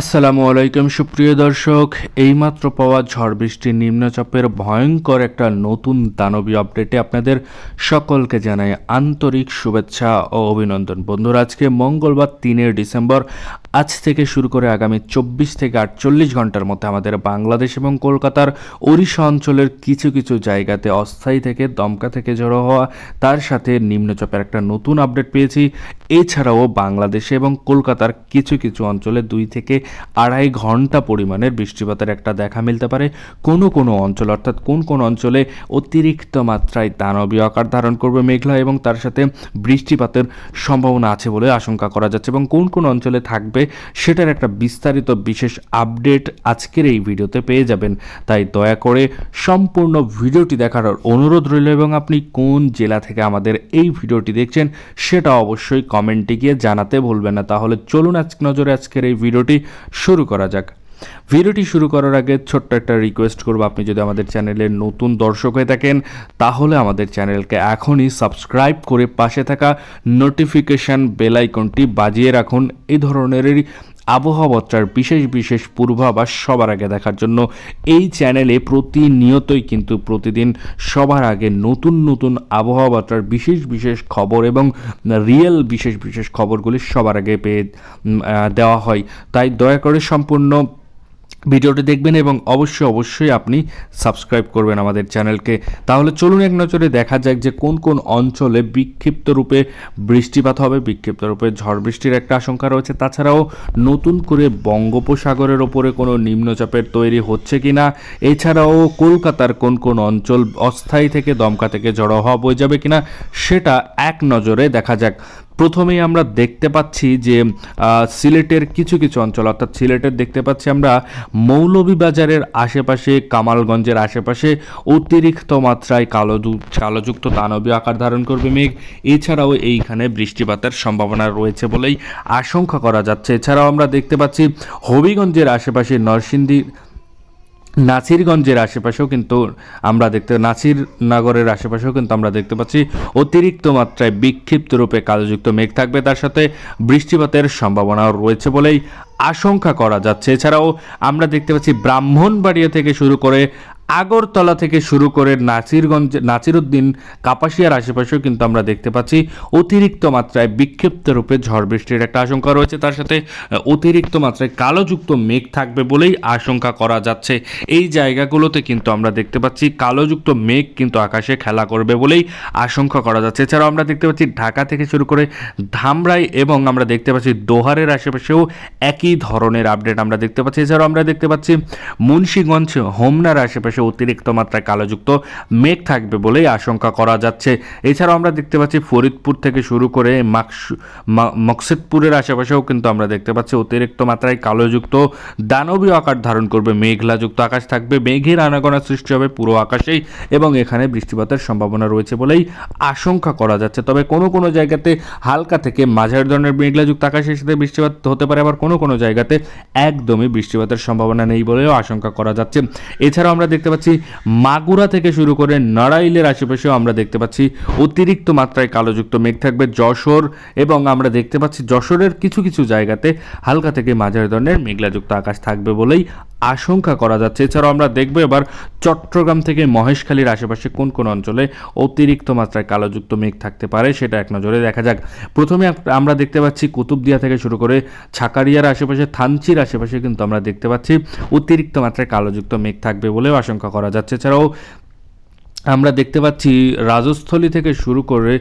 আসসালামু আলাইকুম, সুপ্রিয় দর্শক। এইমাত্র পাওয়া ঝড় বৃষ্টির নিম্নচাপের ভয়ঙ্কর একটা নতুন দানবী আপডেটে আপনাদের সকলকে জানাই আন্তরিক শুভেচ্ছা ও অভিনন্দন। বন্ধুরা, আজকে মঙ্গলবার তিনের ডিসেম্বর। আজ থেকে শুরু করে আগামী চব্বিশ থেকে আটচল্লিশ ঘণ্টার মধ্যে আমাদের বাংলাদেশ এবং কলকাতার ওড়িশা অঞ্চলের কিছু কিছু জায়গাতে অস্থায়ী থেকে দমকা থেকে জড়ো হওয়া, তার সাথে নিম্নচাপের একটা নতুন আপডেট পেয়েছি। এছাড়াও বাংলাদেশে এবং কলকাতার কিছু কিছু অঞ্চলে দুই থেকে আড়াই ঘণ্টা পরিমাণের বৃষ্টিপাতের একটা দেখা মিলতে পারে। কোনো কোনো অঞ্চল, অর্থাৎ কোন কোন অঞ্চলে অতিরিক্ত মাত্রায় দানবীয় আকার ধারণ করবে মেঘলা এবং তার সাথে বৃষ্টিপাতের সম্ভাবনা আছে বলে আশঙ্কা করা যাচ্ছে এবং কোন কোন অঞ্চলে থাকবে সেটার একটা বিস্তারিত বিশেষ আপডেট আজকের এই ভিডিওতে পেয়ে যাবেন। তাই দয়া করে সম্পূর্ণ ভিডিওটি দেখার অনুরোধ রইল এবং আপনি কোন জেলা থেকে আমাদের এই ভিডিওটি দেখছেন সেটা অবশ্যই কমেন্টে গিয়ে জানাতে ভুলবেন না। তাহলে চলুন আজকে নজরে আজকের এই ভিডিওটি শুরু করা যাক। ভিডিওটি শুরু করার আগে ছোট্ট একটা রিকোয়েস্ট করব। আপনি যদি আমাদের চ্যানেলের নতুন দর্শক হয়ে থাকেন, তাহলে আমাদের চ্যানেলকে এখনই সাবস্ক্রাইব করে পাশে থাকা নোটিফিকেশান বেল আইকনটি বাজিয়ে রাখুন। এই ধরনেরই আবহাওয়ার বিশেষ বিশেষ পূর্বাভাস সবার আগে দেখার জন্য এই চ্যানেলে প্রতিনিয়তই কিন্তু প্রতিদিন সবার আগে নতুন নতুন আবহাওয়াবত্রার বিশেষ বিশেষ খবর এবং রিয়েল বিশেষ বিশেষ খবরগুলি সবার আগে পেয়ে দেওয়া হয়। তাই দয়া করে সম্পূর্ণ ভিডিওটি দেখবেন এবং অবশ্যই অবশ্যই আপনি সাবস্ক্রাইব করবেন আমাদের চ্যানেলকে। তাহলে চলুন এক নজরে দেখা যাক যে কোন কোন অঞ্চলে বিক্ষিপ্ত রূপে বৃষ্টিপাত হবে। বিক্ষিপ্ত রূপে ঝড় বৃষ্টির একটা আশঙ্কা রয়েছে। তাছাড়াও নতুন করে বঙ্গোপসাগরের ওপরে কোনো নিম্নচাপের তৈরি হচ্ছে কি না এছাড়াও কলকাতার কোন কোন অঞ্চল অস্থায়ী থেকে দমকা থেকে জড়ো হওয়া বয়ে যাবে কিনা? সেটা এক নজরে দেখা যাক। প্রথমেই আমরা দেখতে পাচ্ছি যে সিলেটের কিছু কিছু অঞ্চল, অর্থাৎ সিলেটের দেখতে পাচ্ছি আমরা মৌলভীবাজারের আশেপাশে, কামালগঞ্জের আশেপাশে অতিরিক্ত মাত্রায় কালো কালোযুক্ত দানবীয় আকার ধারণ করবে মেঘ। এছাড়াও এইখানে বৃষ্টিপাতের সম্ভাবনা রয়েছে বলেই আশঙ্কা করা যাচ্ছে। এছাড়াও আমরা দেখতে পাচ্ছি হবিগঞ্জের আশেপাশে নরসিংদী নাসিরগঞ্জের আশেপাশেও কিন্তু আমরা দেখতে নাসির নগরের আশেপাশেও কিন্তু আমরা দেখতে পাচ্ছি অতিরিক্ত মাত্রায় বিক্ষিপ্ত রূপে কালোযুক্ত মেঘ থাকবে। তার সাথে বৃষ্টিপাতের সম্ভাবনাও রয়েছে বলেই আশঙ্কা করা যাচ্ছে। এছাড়াও আমরা দেখতে পাচ্ছি ব্রাহ্মণবাড়িয়া থেকে শুরু করে আগরতলা থেকে শুরু করে নাসিরগঞ্জ নাসিরুদ্দিন কাপাসিয়ার আশেপাশেও কিন্তু আমরা দেখতে পাচ্ছি অতিরিক্ত মাত্রায় বিক্ষিপ্ত রূপে ঝড় বৃষ্টির একটা আশঙ্কা রয়েছে। তার সাথে অতিরিক্ত মাত্রায় কালোযুক্ত মেঘ থাকবে বলেই আশঙ্কা করা যাচ্ছে। এই জায়গাগুলোতে কিন্তু আমরা দেখতে পাচ্ছি কালোযুক্ত মেঘ কিন্তু আকাশে খেলা করবে বলেই আশঙ্কা করা যাচ্ছে। এছাড়াও আমরা দেখতে পাচ্ছি ঢাকা থেকে শুরু করে ধামরাই এবং আমরা দেখতে পাচ্ছি দোহারের আশেপাশেও একই ধরনের আপডেট আমরা দেখতে পাচ্ছি। এছাড়াও আমরা দেখতে পাচ্ছি মুন্সীগঞ্জ, হোমনার আশেপাশে অতিরিক্ত মাত্রায় কালোযুক্ত মেঘ থাকবে বলেই আশঙ্কা করা যাচ্ছে। এছাড়াও আমরা দেখতে পাচ্ছি ফরিদপুর থেকে শুরু করে মকসেদপুরের আশেপাশেও কিন্তু আমরা দেখতে পাচ্ছি অতিরিক্ত মাত্রায় কালোযুক্ত দানবীয় আকার ধারণ করবে। মেঘলাযুক্ত আকাশ থাকবে। মেঘের আনাগোনা সৃষ্টি হবে পুরো আকাশেই এবং এখানে বৃষ্টিপাতের সম্ভাবনা রয়েছে বলেই আশঙ্কা করা যাচ্ছে। তবে কোনো কোনো জায়গাতে হালকা থেকে মাঝারি ধরনের মেঘলাযুক্ত আকাশের সাথে বৃষ্টিপাত হতে পারে, আবার কোনো কোনো জায়গাতে একদমই বৃষ্টিপাতের সম্ভাবনা নেই বলেও আশঙ্কা করা যাচ্ছে। এছাড়াও আমরা দেখতে পাচ্ছি মাগুরা থেকে শুরু করে নড়াইলের আশেপাশেও আমরা দেখতে পাচ্ছি অতিরিক্ত মাত্রায় কালোযুক্ত মেঘ থাকবে, যশোর এবং আমরা দেখতে পাচ্ছি যশোরের কিছু কিছু জায়গাতে হালকা থেকে মাঝারি ধরনের মেঘলাযুক্ত আকাশ থাকবে বলেই আশঙ্কা করা যাচ্ছে। এছাড়াও আমরা দেখব এবার চট্টগ্রাম থেকে মহেশখালীর আশেপাশে কোন কোন অঞ্চলে অতিরিক্ত মাত্রায় কালোযুক্ত মেঘ থাকতে পারে সেটা এক নজরে দেখা যাক। প্রথমে আমরা দেখতে পাচ্ছি কুতুবদিয়া থেকে শুরু করে ছাকারিয়ার আশেপাশে, থানচির আশেপাশে কিন্তু আমরা দেখতে পাচ্ছি অতিরিক্ত মাত্রায় কালোযুক্ত মেঘ থাকবে বলেও আশঙ্কা করা যাচ্ছে। এছাড়াও আমরা দেখতে পাচ্ছি রাজস্থলী থেকে শুরু করে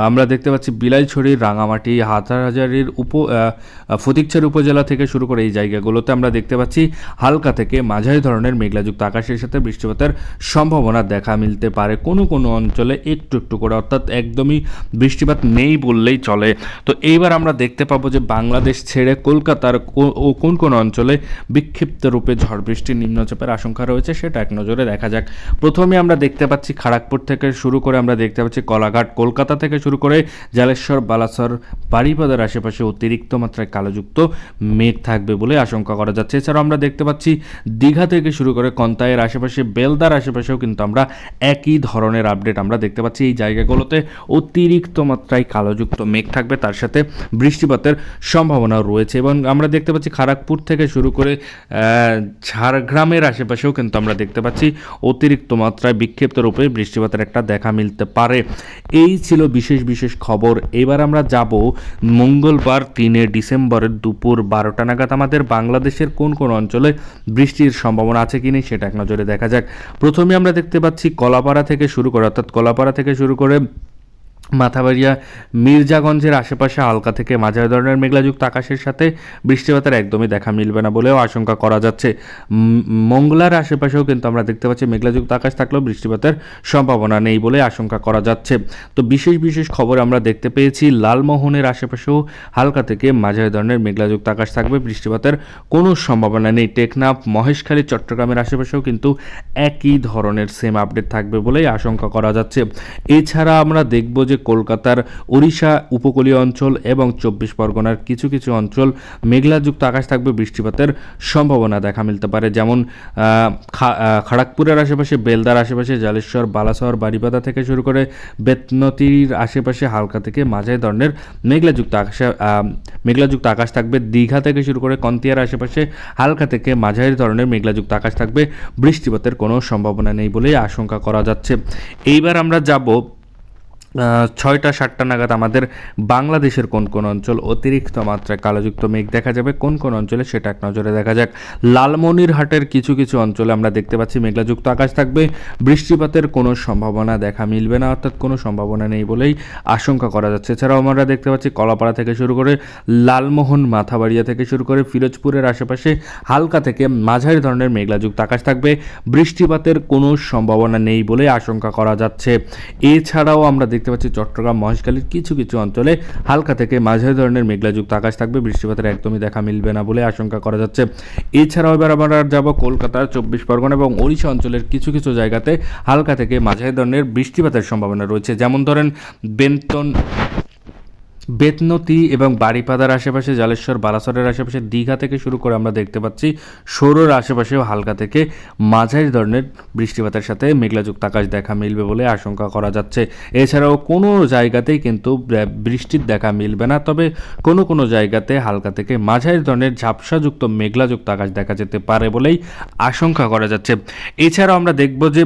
আমরা দেখতে পাচ্ছি বিলাইছড়ি রাঙামাটি হাজারির উপ আহ, উপজেলা থেকে শুরু করে এই জায়গাগুলোতে আমরা দেখতে পাচ্ছি হালকা থেকে মাঝারি ধরনের মেঘলাযুক্ত আকাশের সাথে বৃষ্টিপাতের সম্ভাবনা দেখা মিলতে পারে কোনো কোনো অঞ্চলে একটু একটু করে অর্থাৎ একদমই বৃষ্টিপাত নেই বললেই চলে। তো এইবার আমরা দেখতে পাবো যে বাংলাদেশ ছেড়ে কলকাতার কোন কোন অঞ্চলে বিক্ষিপ্ত রূপে ঝড় বৃষ্টির নিম্নচাপের আশঙ্কা রয়েছে সেটা এক নজরে দেখা যাক। প্রথমে আমরা দেখতে পাচ্ছি পাচ্ছি। খড়গপুর থেকে শুরু করে আমরা দেখতে পাচ্ছি কলাঘাট, কলকাতা থেকে শুরু করে জালেশ্বর, বালাসর বাড়িপাদার আশেপাশে অতিরিক্ত মাত্রায় কালোযুক্ত মেঘ থাকবে বলে আশঙ্কা করা যাচ্ছে। এছাড়াও আমরা দেখতে পাচ্ছি দীঘা থেকে শুরু করে কন্তায়ের আশেপাশে, বেলদার আশেপাশেও কিন্তু আমরা একই ধরনের আপডেট আমরা দেখতে পাচ্ছি। এই জায়গাগুলোতে অতিরিক্ত মাত্রায় কালোযুক্ত মেঘ থাকবে। তার সাথে বৃষ্টিপাতের সম্ভাবনা রয়েছে এবং আমরা দেখতে পাচ্ছি খড়গপুর থেকে শুরু করে ঝাড়গ্রামের আশেপাশেও কিন্তু আমরা দেখতে পাচ্ছি অতিরিক্ত মাত্রায় বিক্ষিপ্ত রূপে বৃষ্টিপাতের একটা দেখা মিলতে পারে। এই ছিল বিশেষ বিশেষ খবর। এবার আমরা যাব মঙ্গলবার তিনে ডিসেম্বরের দুপুর বারোটা নাগাদ। আমাদের বাংলাদেশের কোন কোন অঞ্চলে বৃষ্টির সম্ভাবনা আছে কি নেই সেটা এক নজরে দেখা যাক। প্রথমে আমরা দেখতে পাচ্ছি কলাপাড়া থেকে শুরু করে, অর্থাৎ কলাপাড়া থেকে শুরু করে মাথাবাড়িয়া মির্জাগঞ্জের আশেপাশে হালকা থেকে মাঝারি ধরনের মেঘলাযুক্ত আকাশের সাথে বৃষ্টিপাতের একদমই দেখা মিলবে না বলেও আশঙ্কা করা যাচ্ছে। মঙ্গলার আশেপাশেও কিন্তু আমরা দেখতে পাচ্ছি মেঘলাযুক্ত আকাশ থাকলেও বৃষ্টিপাতের সম্ভাবনা নেই বলে আশঙ্কা করা যাচ্ছে। তো বিশেষ বিশেষ খবর আমরা দেখতে পেয়েছি, লালমোহনের আশেপাশেও হালকা থেকে মাঝারি ধরনের মেঘলাযুক্ত আকাশ থাকবে, বৃষ্টিপাতের কোনো সম্ভাবনা নেই। টেকনাফ, মহেশখালী, চট্টগ্রামের আশেপাশেও কিন্তু একই ধরনের সেম আপডেট থাকবে বলেই আশঙ্কা করা যাচ্ছে। এছাড়া আমরা দেখব যে কলকাতার ওড়িশা উপকূলীয় অঞ্চল এবং চব্বিশ পরগনার কিছু কিছু অঞ্চল মেঘলাযুক্ত আকাশ থাকবে, বৃষ্টিপাতের সম্ভাবনা দেখা মিলতে পারে। যেমন খড়গপুরের আশেপাশে, বেলদার আশেপাশে, জালেশ্বর, বালাসহর বাড়িপাদা থেকে শুরু করে বেতনতির আশেপাশে হালকা থেকে মাঝারি ধরনের মেঘলাযুক্ত আকাশে মেঘলাযুক্ত আকাশ থাকবে। দীঘা থেকে শুরু করে কন্তিয়ার আশেপাশে হালকা থেকে মাঝারি ধরনের মেঘলাযুক্ত আকাশ থাকবে। বৃষ্টিপাতের কোনো সম্ভাবনা নেই বলেই আশঙ্কা করা যাচ্ছে। এইবার আমরা যাব ছয়টা, সাতটা নাগাদ আমাদের বাংলাদেশের কোন কোন অঞ্চল অতিরিক্ত মাত্রায় কালোযুক্ত মেঘ দেখা যাবে, কোন কোন অঞ্চলে সেটা এক নজরে দেখা যাক। লালমনিরহাটের কিছু কিছু অঞ্চলে আমরা দেখতে পাচ্ছি মেঘলাযুক্ত আকাশ থাকবে, বৃষ্টিপাতের কোনো সম্ভাবনা দেখা মিলবে না, অর্থাৎ কোনো সম্ভাবনা নেই বলেই আশঙ্কা করা যাচ্ছে। এছাড়াও আমরা দেখতে পাচ্ছি কলাপাড়া থেকে শুরু করে লালমোহন, মাথাবাড়িয়া থেকে শুরু করে ফিরোজপুরের আশেপাশে হালকা থেকে মাঝারি ধরনের মেঘলাযুক্ত আকাশ থাকবে, বৃষ্টিপাতের কোনো সম্ভাবনা নেই বলে আশঙ্কা করা যাচ্ছে। এছাড়াও আমরা দেখতে পাচ্ছি চট্টগ্রাম মহেশখালীর কিছু কিছু অঞ্চলে হালকা থেকে মাঝারি ধরনের মেঘলাযুক্ত আকাশ থাকবে। বৃষ্টিপাতের একদমই দেখা মিলবে না বলে আশঙ্কা করা যাচ্ছে। এছাড়াও এবার আমরা যাব কলকাতার চব্বিশ পরগনা এবং ওড়িশা অঞ্চলের কিছু কিছু জায়গাতে হালকা থেকে মাঝারি ধরনের বৃষ্টিপাতের সম্ভাবনা রয়েছে। যেমন ধরেন বেন্তন বেতনতি এবং বাড়িপাদার আশেপাশে, জালেশ্বর, বালাসরের আশেপাশে, দীঘা থেকে শুরু করে আমরা দেখতে পাচ্ছি সৌরর আশেপাশেও হালকা থেকে মাঝারি ধরনের বৃষ্টিপাতের সাথে মেঘলাযুক্ত আকাশ দেখা মিলবে বলে আশঙ্কা করা যাচ্ছে। এছাড়াও কোনো জায়গাতেই কিন্তু বৃষ্টির দেখা মিলবে না। তবে কোনো কোনো জায়গাতে হালকা থেকে মাঝারি ধরনের ঝাপসাযুক্ত মেঘলাযুক্ত আকাশ দেখা যেতে পারে বলেই আশঙ্কা করা যাচ্ছে। এছাড়াও আমরা দেখব যে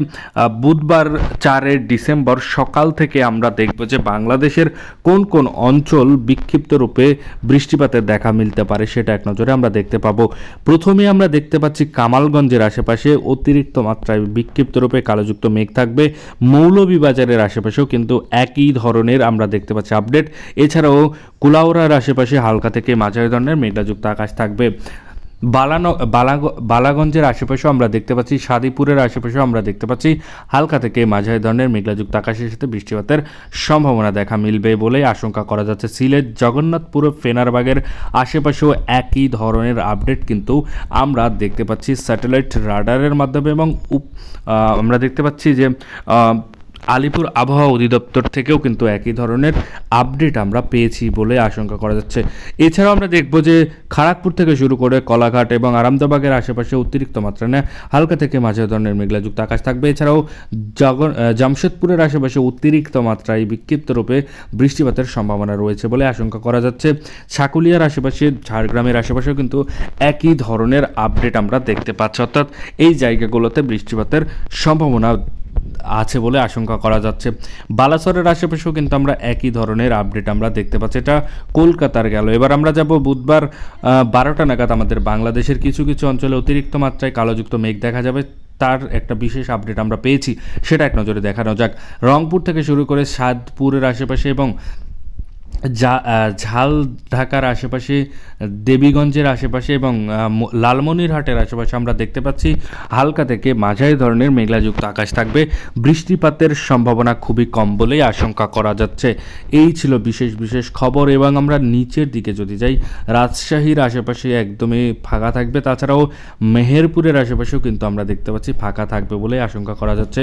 বুধবার চারের ডিসেম্বর সকাল থেকে আমরা দেখব যে বাংলাদেশের কোন কোন অঞ্চল বিক্ষিপ্ত রূপে বৃষ্টিপাতের দেখা মিলতে পারে, সেটা এক নজরে আমরা দেখতে পাবো। প্রথমে আমরা দেখতে পাচ্ছি কামালগঞ্জের আশেপাশে অতিরিক্ত মাত্রায় বিক্ষিপ্ত রূপে কালোযুক্ত মেঘ থাকবে। মৌলভীবাজারের আশেপাশেও কিন্তু একই ধরনের আমরা দেখতে পাচ্ছি আপডেট। এছাড়াও কুলাউড়ার আশেপাশে হালকা থেকে মাঝারি ধরনের মেঘলাযুক্ত আকাশ থাকবে। বালানো, বালাগ- বালাগঞ্জের আশেপাশেও আমরা দেখতে পাচ্ছি, সাদিপুরের আশেপাশেও আমরা দেখতে পাচ্ছি, হালকা থেকে মাঝারি ধরনের মেঘলাযুক্ত আকাশের সাথে বৃষ্টিপাতের সম্ভাবনা দেখা মিলবে বলে আশঙ্কা করা যাচ্ছে। সিলেট জগন্নাথপুর, ফেনারবাগের আশেপাশেও একই ধরনের আপডেট কিন্তু আমরা দেখতে পাচ্ছি। স্যাটেলাইট রাডারের মাধ্যমে এবং আমরা দেখতে পাচ্ছি যে আলিপুর আবহাওয়া অধিদপ্তর থেকেও কিন্তু একই ধরনের আপডেট আমরা পেয়েছি বলে আশঙ্কা করা যাচ্ছে। এছাড়াও আমরা দেখব যে খড়গপুর থেকে শুরু করে কলাঘাট এবং আরামদাবাগের আশেপাশে অতিরিক্ত মাত্রা নেয় হালকা থেকে মাঝারি ধরনের মেঘলাযুক্ত আকাশ থাকবে। এছাড়াও জগন জামশেদপুরের আশেপাশে অতিরিক্ত মাত্রায় বিক্ষিপ্ত রূপে বৃষ্টিপাতের সম্ভাবনা রয়েছে বলে আশঙ্কা করা যাচ্ছে। ছাকুলিয়ার আশেপাশে, ঝাড়গ্রামের আশেপাশেও কিন্তু একই ধরনের আপডেট আমরা দেখতে পাচ্ছি। অর্থাৎ এই জায়গাগুলোতে বৃষ্টিপাতের সম্ভাবনা আছে বলে আশঙ্কা করা যাচ্ছে। বালাসরের আশেপাশেও কিন্তু আমরা একই ধরনের আপডেট আমরা দেখতে পাচ্ছি। এটা কলকাতার গেল। এবার আমরা যাব বুধবার বারোটা নাগাদ আমাদের বাংলাদেশের কিছু কিছু অঞ্চলে অতিরিক্ত মাত্রায় কালোযুক্ত মেঘ দেখা যাবে। তার একটা বিশেষ আপডেট আমরা পেয়েছি, সেটা এক নজরে দেখানো যাক। রংপুর থেকে শুরু করে সাদপুরের আশেপাশে এবং ঝাল ঢাকার আশেপাশে, দেবীগঞ্জের আশেপাশে এবং লালমনিরহাটের আশেপাশে আমরা দেখতে পাচ্ছি, হালকা থেকে মাঝারি ধরনের মেঘলাযুক্ত আকাশ থাকবে। বৃষ্টিপাতের সম্ভাবনা খুবই কম বলেই আশঙ্কা করা যাচ্ছে। এই ছিল বিশেষ বিশেষ খবর এবং আমরা নিচের দিকে যদি যাই, রাজশাহীর আশেপাশে একদমই ফাঁকা থাকবে। তাছাড়াও মেহেরপুরের আশেপাশেও কিন্তু আমরা দেখতে পাচ্ছি ফাঁকা থাকবে বলে আশঙ্কা করা যাচ্ছে।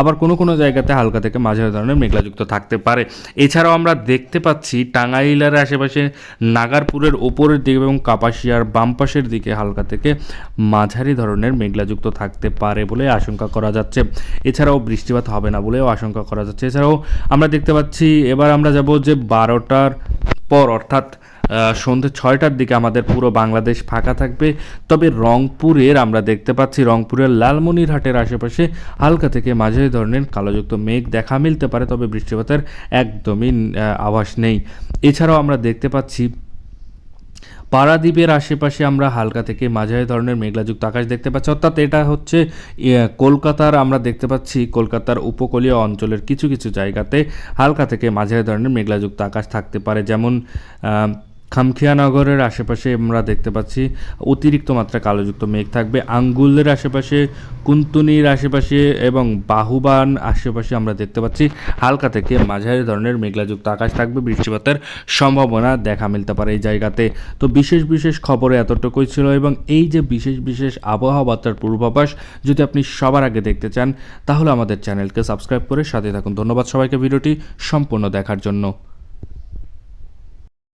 আবার কোনো কোনো জায়গাতে হালকা থেকে মাঝারি ধরনের মেঘলাযুক্ত থাকতে পারে। এছাড়াও আমরা দেখতে পাচ্ছি টাঙ্গাইলের আশেপাশে নাগারপুরের ওপরের দিকে এবং কাপাসিয়ার বামপাশের দিকে হালকা থেকে মাঝারি ধরনের মেঘলাযুক্ত থাকতে পারে বলে আশঙ্কা করা যাচ্ছে। এছাড়াও বৃষ্টিপাত হবে না বলেও আশঙ্কা করা যাচ্ছে। এছাড়াও আমরা দেখতে পাচ্ছি, এবার আমরা যাব যে বারোটার পর, অর্থাৎ সন্ধ্যে ছয়টার দিকে আমাদের পুরো বাংলাদেশ ফাঁকা থাকবে। তবে রংপুরের আমরা দেখতে পাচ্ছি, রংপুরের লালমনিরহাটের আশেপাশে হালকা থেকে মাঝারি ধরনের কালোযুক্ত মেঘ দেখা মিলতে পারে, তবে বৃষ্টিপাতের একদমই আভাস নেই। এছাড়াও আমরা দেখতে পাচ্ছি, পারাদ্বীপের আশেপাশে আমরা হালকা থেকে মাঝারি ধরনের মেঘলাযুক্ত আকাশ দেখতে পাচ্ছি। অর্থাৎ এটা হচ্ছে কলকাতার আমরা দেখতে পাচ্ছি, কলকাতার উপকূলীয় অঞ্চলের কিছু কিছু জায়গাতে হালকা থেকে মাঝারি ধরনের মেঘলাযুক্ত আকাশ থাকতে পারে। যেমন খামখিয়ানগরের আশেপাশে আমরা দেখতে পাচ্ছি অতিরিক্ত মাত্রা কালোযুক্ত মেঘ থাকবে। আঙ্গুলের আশেপাশে, কুন্তুনির আশেপাশে এবং বাহুবান আশেপাশে আমরা দেখতে পাচ্ছি হালকা থেকে মাঝারি ধরনের মেঘলাযুক্ত আকাশ থাকবে। বৃষ্টিপাতের সম্ভাবনা দেখা মিলতে পারে এই জায়গাতে। তো বিশেষ বিশেষ খবরে এতটুকুই ছিল এবং এই যে বিশেষ বিশেষ আবহাওয়া বার্তার পূর্বাভাস যদি আপনি সবার আগে দেখতে চান, তাহলে আমাদের চ্যানেলকে সাবস্ক্রাইব করে সাথে থাকুন। ধন্যবাদ সবাইকে ভিডিওটি সম্পূর্ণ দেখার জন্য।